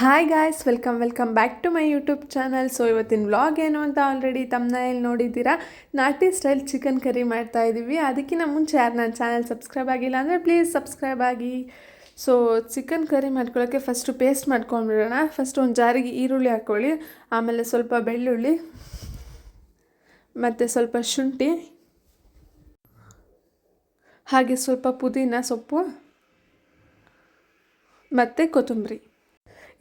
Hi guys welcome welcome back to my YouTube channel so ಇವತ್ತಿನ vlog ಏನು ಅಂತ already ತಮ್ಮನೇಲಿ ನೋಡಿದ್ದೀರಾ? ನಾಟಿ ಸ್ಟೈಲ್ ಚಿಕನ್ ಕರಿ ಮಾಡ್ತಾ ಇದ್ದೀವಿ ಅದಕ್ಕಿಂತ ಮುಂಚೆ ಯಾರು ನನ್ನ ಚಾನಲ್ ಸಬ್ಸ್ಕ್ರೈಬ್ ಆಗಿಲ್ಲ ಅಂದರೆ ಪ್ಲೀಸ್ ಸಬ್ಸ್ಕ್ರೈಬ್ ಆಗಿ. ಸೊ ಚಿಕನ್ ಕರಿ ಮಾಡ್ಕೊಳ್ಳೋಕ್ಕೆ ಫಸ್ಟು ಪೇಸ್ಟ್ ಮಾಡ್ಕೊಂಡ್ಬಿಡೋಣ. ಫಸ್ಟ್ ಒಂದು ಜಾರಿಗೆ ಈರುಳ್ಳಿ ಹಾಕ್ಕೊಳ್ಳಿ ಆಮೇಲೆ ಸ್ವಲ್ಪ ಬೆಳ್ಳುಳ್ಳಿ, ಮತ್ತು ಸ್ವಲ್ಪ ಶುಂಠಿ, ಹಾಗೆ ಸ್ವಲ್ಪ ಪುದೀನ ಸೊಪ್ಪು. ಮತ್ತು ಕೊತ್ತಂಬರಿ.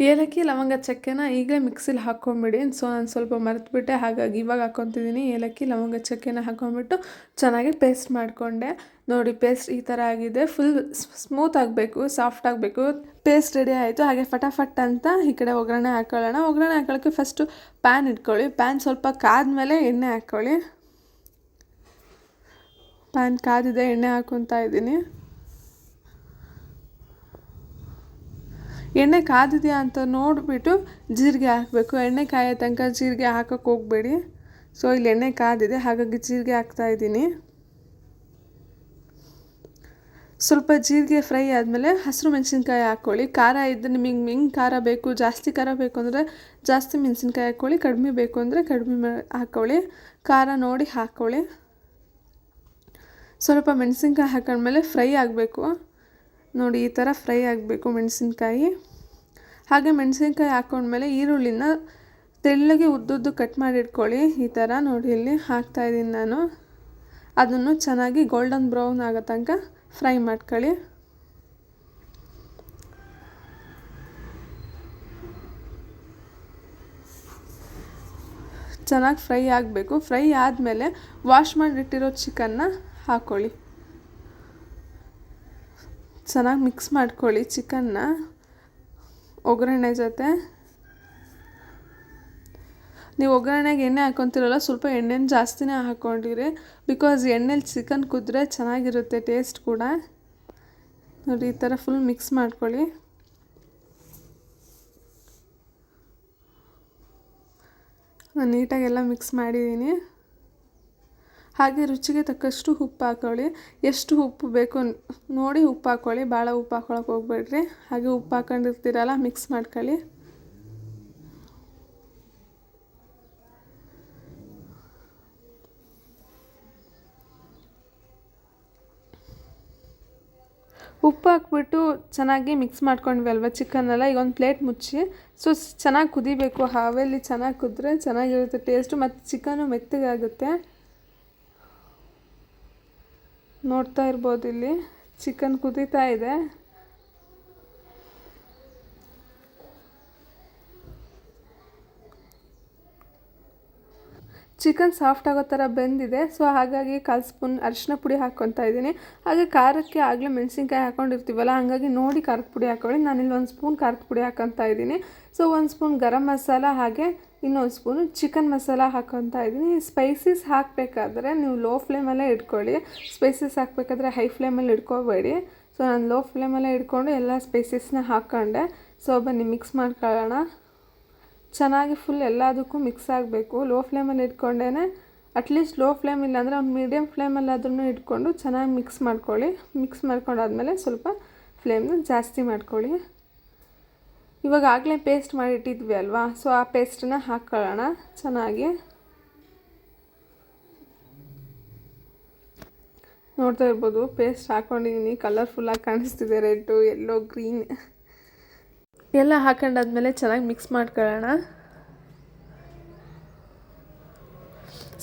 ಏಲಕ್ಕಿ, ಲವಂಗ ಚಕ್ಕೆನ ಈಗಲೇ ಮಿಕ್ಸಿಲಿ ಹಾಕ್ಕೊಂಬಿಡಿ. ಸೊ ನಾನು ಸ್ವಲ್ಪ ಮರೆತುಬಿಟ್ಟೆ, ಹಾಗಾಗಿ ಇವಾಗ ಹಾಕ್ಕೊತಿದ್ದೀನಿ. ಏಲಕ್ಕಿ, ಲವಂಗ ಚಕ್ಕೆನ ಹಾಕ್ಕೊಂಬಿಟ್ಟು ಚೆನ್ನಾಗಿ ಪೇಸ್ಟ್ ಮಾಡಿಕೊಂಡೆ. ನೋಡಿ ಪೇಸ್ಟ್ ಈ ಥರ ಆಗಿದೆ. ಫುಲ್ ಸ್ಮೂತ್ ಆಗಬೇಕು ಸಾಫ್ಟ್ ಆಗಬೇಕು. ಪೇಸ್ಟ್ ರೆಡಿ ಆಯಿತು. ಹಾಗೆ ಫಟಾಫಟ್ ಅಂತ ಈ ಕಡೆ ಒಗ್ಗರಣೆ ಹಾಕ್ಕೊಳ್ಳೋಣ ಒಗ್ಗರಣೆ ಹಾಕೊಳ್ಳೋಕ್ಕೆ ಫಸ್ಟು ಪ್ಯಾನ್ ಇಟ್ಕೊಳ್ಳಿ. ಪ್ಯಾನ್ ಸ್ವಲ್ಪ ಕಾದ್ಮೇಲೆ ಎಣ್ಣೆ ಹಾಕ್ಕೊಳ್ಳಿ ಪ್ಯಾನ್ ಕಾದಿದೆ, ಎಣ್ಣೆ ಹಾಕ್ಕೊತಾ ಇದ್ದೀನಿ. ಎಣ್ಣೆ ಕಾದಿದೆಯಾ ಅಂತ ನೋಡಿಬಿಟ್ಟು ಜೀರಿಗೆ ಹಾಕಬೇಕು. ಎಣ್ಣೆ ಕಾಯೋ ತನಕ ಜೀರಿಗೆ ಹಾಕೋಕ್ಕೆ ಹೋಗಬೇಡಿ. ಸೊ ಇಲ್ಲಿ ಎಣ್ಣೆ ಕಾದಿದೆ, ಹಾಗಾಗಿ ಜೀರಿಗೆ ಹಾಕ್ತಾಯಿದ್ದೀನಿ ಸ್ವಲ್ಪ ಜೀರಿಗೆ ಫ್ರೈ ಆದಮೇಲೆ ಹಸಿರು ಮೆಣಸಿನ್ಕಾಯಿ ಹಾಕ್ಕೊಳ್ಳಿ. ಖಾರ ಇದ್ದರೆ ನಿಮಗೆ ಮಿಂಗ್ ಖಾರ ಬೇಕು, ಜಾಸ್ತಿ ಖಾರ ಬೇಕು ಅಂದರೆ ಜಾಸ್ತಿ ಮೆಣಸಿನ್ಕಾಯಿ ಹಾಕ್ಕೊಳ್ಳಿ, ಕಡಿಮೆ ಬೇಕು ಅಂದರೆ ಕಡಿಮೆ ಹಾಕ್ಕೊಳ್ಳಿ. ಖಾರ ನೋಡಿ ಹಾಕ್ಕೊಳ್ಳಿ. ಸ್ವಲ್ಪ ಮೆಣಸಿನ್ಕಾಯಿ ಹಾಕೊಂಡ್ಮೇಲೆ ಫ್ರೈ ಆಗಬೇಕು. ನೋಡಿ, ಈ ಥರ ಫ್ರೈ ಆಗಬೇಕು ಮೆಣಸಿನ್ಕಾಯಿ. ಹಾಗೆ ಮೆಣಸಿನ್ಕಾಯಿ ಹಾಕೊಂಡ್ಮೇಲೆ ಈರುಳ್ಳಿನ ತೆಳ್ಳಗೆ ಉದ್ದುದ್ದು ಕಟ್ ಮಾಡಿಟ್ಕೊಳ್ಳಿ ಈ ಥರ ನೋಡಿ, ಇಲ್ಲಿ ಹಾಕ್ತಾಯಿದ್ದೀನಿ ನಾನು. ಅದನ್ನು ಚೆನ್ನಾಗಿ ಗೋಲ್ಡನ್ ಬ್ರೌನ್ ಆಗೋ ತನಕ ಫ್ರೈ ಮಾಡ್ಕೊಳ್ಳಿ. ಚೆನ್ನಾಗಿ ಫ್ರೈ ಆಗಬೇಕು. ಫ್ರೈ ಆದಮೇಲೆ ವಾಶ್ ಮಾಡಿಟ್ಟಿರೋ ಚಿಕನ್ನ ಹಾಕ್ಕೊಳ್ಳಿ ಚೆನ್ನಾಗಿ ಮಿಕ್ಸ್ ಮಾಡ್ಕೊಳ್ಳಿ ಚಿಕನ್ನ ಒಗ್ಗರಣೆ ಜೊತೆ. ನೀವು ಒಗ್ಗರಣೆಗೆ ಎಣ್ಣೆ ಹಾಕ್ಕೊತಿರಲ್ಲ ಸ್ವಲ್ಪ ಎಣ್ಣೆನ ಜಾಸ್ತಿನೇ ಹಾಕ್ಕೊಂಡಿರಿ ಬಿಕಾಸ್ ಎಣ್ಣೆಲಿ ಚಿಕನ್ ಕುದ್ರೆ ಚೆನ್ನಾಗಿರುತ್ತೆ ಟೇಸ್ಟ್ ಕೂಡ. ನೋಡಿ, ಈ ಥರ ಫುಲ್ ಮಿಕ್ಸ್ ಮಾಡ್ಕೊಳ್ಳಿ. ನಾನು ನೀಟಾಗೆಲ್ಲ ಮಿಕ್ಸ್ ಮಾಡಿದ್ದೀನಿ ಹಾಗೆ ರುಚಿಗೆ ತಕ್ಕಷ್ಟು ಉಪ್ಪು ಹಾಕ್ಕೊಳ್ಳಿ ಎಷ್ಟು ಉಪ್ಪು ಬೇಕು ನೋಡಿ ಉಪ್ಪು ಹಾಕ್ಕೊಳ್ಳಿ ಭಾಳ ಉಪ್ಪು ಹಾಕ್ಕೊಳಕ್ಕೆ ಹೋಗ್ಬೇಡ್ರಿ. ಹಾಗೆ ಉಪ್ಪು ಹಾಕೊಂಡಿರ್ತೀರಲ್ಲ ಮಿಕ್ಸ್ ಮಾಡ್ಕೊಳ್ಳಿ. ಉಪ್ಪು ಹಾಕ್ಬಿಟ್ಟು ಚೆನ್ನಾಗಿ ಮಿಕ್ಸ್ ಮಾಡ್ಕೊಂಡ್ವಿ ಅಲ್ವಾ ಚಿಕನ್ನೆಲ್ಲ ಈಗ ಒಂದು ಪ್ಲೇಟ್ ಮುಚ್ಚಿ. ಸೊ ಚೆನ್ನಾಗಿ ಕುದಿಬೇಕು. ಹಾವೇಲಿ ಚೆನ್ನಾಗಿ ಕುದ್ರೆ ಚೆನ್ನಾಗಿರುತ್ತೆ ಟೇಸ್ಟು ಮತ್ತು ಚಿಕನು ಮೆತ್ತಗಾಗುತ್ತೆ. ನೋಡ್ತಾ ಇರ್ಬೋದು ಇಲ್ಲಿ. ಚಿಕನ್ ಕುದೀತಾ ಇದೆ. ಚಿಕನ್ ಸಾಫ್ಟ್ ಆಗೋ ಥರ ಬೆಂದಿದೆ. ಸೊ, ಹಾಗಾಗಿ ಕಾಲು ಸ್ಪೂನ್ ಅರಿಶಿನ ಪುಡಿ ಹಾಕ್ಕೊತಾ ಇದ್ದೀನಿ. ಹಾಗೆ ಖಾರಕ್ಕೆ ಆಗಲೇ ಮೆಣಸಿನ್ಕಾಯಿ ಹಾಕ್ಕೊಂಡಿರ್ತೀವಲ್ಲ ಹಾಗಾಗಿ ನೋಡಿ ಖಾರದ ಪುಡಿ ಹಾಕ್ಕೊಳ್ಳಿ ನಾನಿಲ್ಲಿ ಒಂದು ಸ್ಪೂನ್ ಖಾರದ ಪುಡಿ ಹಾಕ್ಕೊತಾ ಇದ್ದೀನಿ. ಸೊ, ಒಂದು ಸ್ಪೂನ್ ಗರಂ ಮಸಾಲ ಹಾಗೆ ಇನ್ನೊಂದು ಸ್ಪೂನು ಚಿಕನ್ ಮಸಾಲ ಹಾಕ್ಕೊತಾ ಇದ್ದೀನಿ. ಸ್ಪೈಸಸ್ ಹಾಕಬೇಕಾದ್ರೆ ನೀವು ಲೋ ಫ್ಲೇಮಲ್ಲೇ ಇಟ್ಕೊಳ್ಳಿ. ಸ್ಪೈಸಸ್ ಹಾಕಬೇಕಾದ್ರೆ ಹೈ ಫ್ಲೇಮಲ್ಲಿ ಇಟ್ಕೋಬೇಡಿ. ಸೊ, ನಾನು ಲೋ ಫ್ಲೇಮಲ್ಲೇ ಇಟ್ಕೊಂಡು ಎಲ್ಲ ಸ್ಪೈಸಸ್ನ ಹಾಕ್ಕೊಂಡೆ ಸೊ, ಬನ್ನಿ, ಮಿಕ್ಸ್ ಮಾಡ್ಕೊಳ್ಳೋಣ. ಚೆನ್ನಾಗಿ ಫುಲ್ ಎಲ್ಲದಕ್ಕೂ ಮಿಕ್ಸ್ ಆಗಬೇಕು. ಲೋ ಫ್ಲೇಮಲ್ಲಿ ಇಟ್ಕೊಂಡೇ ಅಟ್ಲೀಸ್ಟ್ ಲೋ ಫ್ಲೇಮ್ ಇಲ್ಲಾಂದರೆ ಒಂದು ಮೀಡಿಯಮ್ ಫ್ಲೇಮಲ್ಲಾದ್ರೂ ಇಟ್ಕೊಂಡು ಚೆನ್ನಾಗಿ ಮಿಕ್ಸ್ ಮಾಡ್ಕೊಳ್ಳಿ. ಮಿಕ್ಸ್ ಮಾಡ್ಕೊಂಡಾದ್ಮೇಲೆ ಸ್ವಲ್ಪ ಫ್ಲೇಮ್ನ ಜಾಸ್ತಿ ಮಾಡ್ಕೊಳ್ಳಿ. ಇವಾಗಾಗಲೇ ಪೇಸ್ಟ್ ಮಾಡಿಟ್ಟಿದ್ವಿ ಅಲ್ವಾ? ಸೊ ಆ ಪೇಸ್ಟನ್ನ ಹಾಕ್ಕೊಳ್ಳೋಣ ಚೆನ್ನಾಗಿ. ನೋಡ್ತಾ ಇರ್ಬೋದು ಪೇಸ್ಟ್ ಹಾಕ್ಕೊಂಡಿದ್ದೀನಿ ಕಲರ್ಫುಲ್ಲಾಗಿ ಕಾಣಿಸ್ತಿದೆ ರೆಡ್ಡು ಎಲ್ಲೋ ಗ್ರೀನ್ ಎಲ್ಲ ಹಾಕೊಂಡಾದ್ಮೇಲೆ ಚೆನ್ನಾಗಿ ಮಿಕ್ಸ್ ಮಾಡ್ಕೊಳ್ಳೋಣ.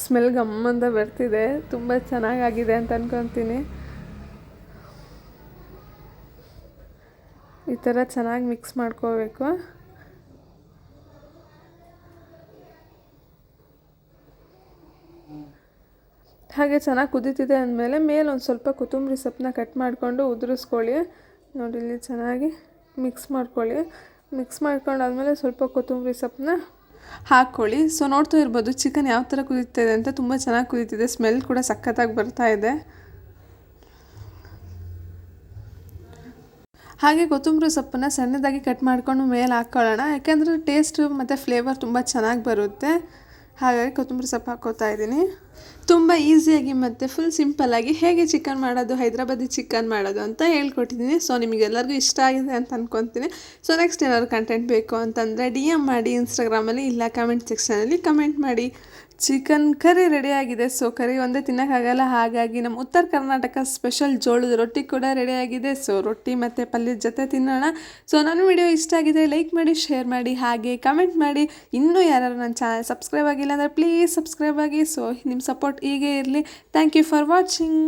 ಸ್ಮೆಲ್ ಗಮ್ಮಂತ ಬರ್ತಿದೆ. ತುಂಬ ಚೆನ್ನಾಗಾಗಿದೆ ಅಂತ ಅನ್ಕೊತೀನಿ. ಈ ಥರ ಚೆನ್ನಾಗಿ ಮಿಕ್ಸ್ ಮಾಡ್ಕೋಬೇಕು. ಹಾಗೆ ಚೆನ್ನಾಗಿ ಕುದೀತಿದೆ ಅಂದಮೇಲೆ ಮೇಲೆ ಒಂದು ಸ್ವಲ್ಪ ಕೊತ್ತಂಬರಿ ಸೊಪ್ಪನ್ನ ಕಟ್ ಮಾಡಿಕೊಂಡು ಉದುರಿಸ್ಕೊಳ್ಳಿ. ನೋಡಿ ಇಲ್ಲಿ ಚೆನ್ನಾಗಿ. ಮಿಕ್ಸ್ ಮಾಡ್ಕೊಳ್ಳಿ. ಮಿಕ್ಸ್ ಮಾಡ್ಕೊಂಡಾದ್ಮೇಲೆ ಸ್ವಲ್ಪ ಕೊತ್ತಂಬರಿ ಸೊಪ್ಪನ್ನ ಹಾಕ್ಕೊಳ್ಳಿ. ಸೊ ನೋಡ್ತಾ ಇರ್ಬೋದು ಚಿಕನ್ ಯಾವ ಥರ ಕುದೀತಿದೆ ಅಂತ ತುಂಬ ಚೆನ್ನಾಗಿ ಕುದೀತಿದೆ ಸ್ಮೆಲ್ ಕೂಡ ಸಖತ್ತಾಗಿ ಬರ್ತಾ ಇದೆ. ಹಾಗೆ ಕೊತ್ತಂಬರಿ ಸೊಪ್ಪನ್ನು ಸಣ್ಣದಾಗಿ ಕಟ್ ಮಾಡ್ಕೊಂಡು ಮೇಲೆ ಹಾಕ್ಕೊಳ್ಳೋಣ ಯಾಕೆಂದರೆ ಟೇಸ್ಟು ಮತ್ತು ಫ್ಲೇವರ್ ತುಂಬ ಚೆನ್ನಾಗಿ ಬರುತ್ತೆ. ಹಾಗಾಗಿ ಕೊತ್ತಂಬರಿ ಸೊಪ್ಪು ಹಾಕ್ಕೋತಾ ಇದ್ದೀನಿ. ತುಂಬ ಈಸಿಯಾಗಿ ಮತ್ತು ಫುಲ್ ಸಿಂಪಲ್ಲಾಗಿ ಹೇಗೆ ಚಿಕನ್ ಮಾಡೋದು, ಹೈದ್ರಾಬಾದಿ ಚಿಕನ್ ಮಾಡೋದು ಅಂತ ಹೇಳ್ಕೊಟ್ಟಿದ್ದೀನಿ. ಸೊ ನಿಮಗೆಲ್ಲರಿಗೂ ಇಷ್ಟ ಆಗಿದೆ ಅಂತ ಅಂದ್ಕೊತೀನಿ ಸೊ ನೆಕ್ಸ್ಟ್ ಏನಾದ್ರು ಕಂಟೆಂಟ್ ಬೇಕು ಅಂತಂದರೆ ಡಿ ಎಂ ಮಾಡಿ ಇನ್ಸ್ಟಾಗ್ರಾಮಲ್ಲಿ ಇಲ್ಲ ಕಮೆಂಟ್ ಸೆಕ್ಷನಲ್ಲಿ ಕಮೆಂಟ್ ಮಾಡಿ. ಚಿಕನ್ ಕರಿ ರೆಡಿಯಾಗಿದೆ ಸೊ ಕರಿ ಒಂದೇ ತಿನ್ನೋಕ್ಕಾಗಲ್ಲ. ಹಾಗಾಗಿ ನಮ್ಮ ಉತ್ತರ ಕರ್ನಾಟಕ ಸ್ಪೆಷಲ್ ಜೋಳದ ರೊಟ್ಟಿ ಕೂಡ ರೆಡಿಯಾಗಿದೆ ಸೊ ರೊಟ್ಟಿ ಮತ್ತು ಪಲ್ಯದ ಜೊತೆ ತಿನ್ನೋಣ. ಸೊ ನನ್ನ ವಿಡಿಯೋ ಇಷ್ಟ ಆಗಿದೆ ಲೈಕ್ ಮಾಡಿ ಶೇರ್ ಮಾಡಿ, ಹಾಗೆ ಕಮೆಂಟ್ ಮಾಡಿ. ಇನ್ನೂ ಯಾರು ನನ್ನ ಚಾನಲ್ ಸಬ್ಸ್ಕ್ರೈಬ್ ಆಗಿಲ್ಲ ಅಂದರೆ ಪ್ಲೀಸ್ ಸಬ್ಸ್ಕ್ರೈಬ್ ಆಗಿ. ಸೊ ಸಪೋರ್ಟ್ ಹೀಗೆ ಇರಲಿ. Thank you for watching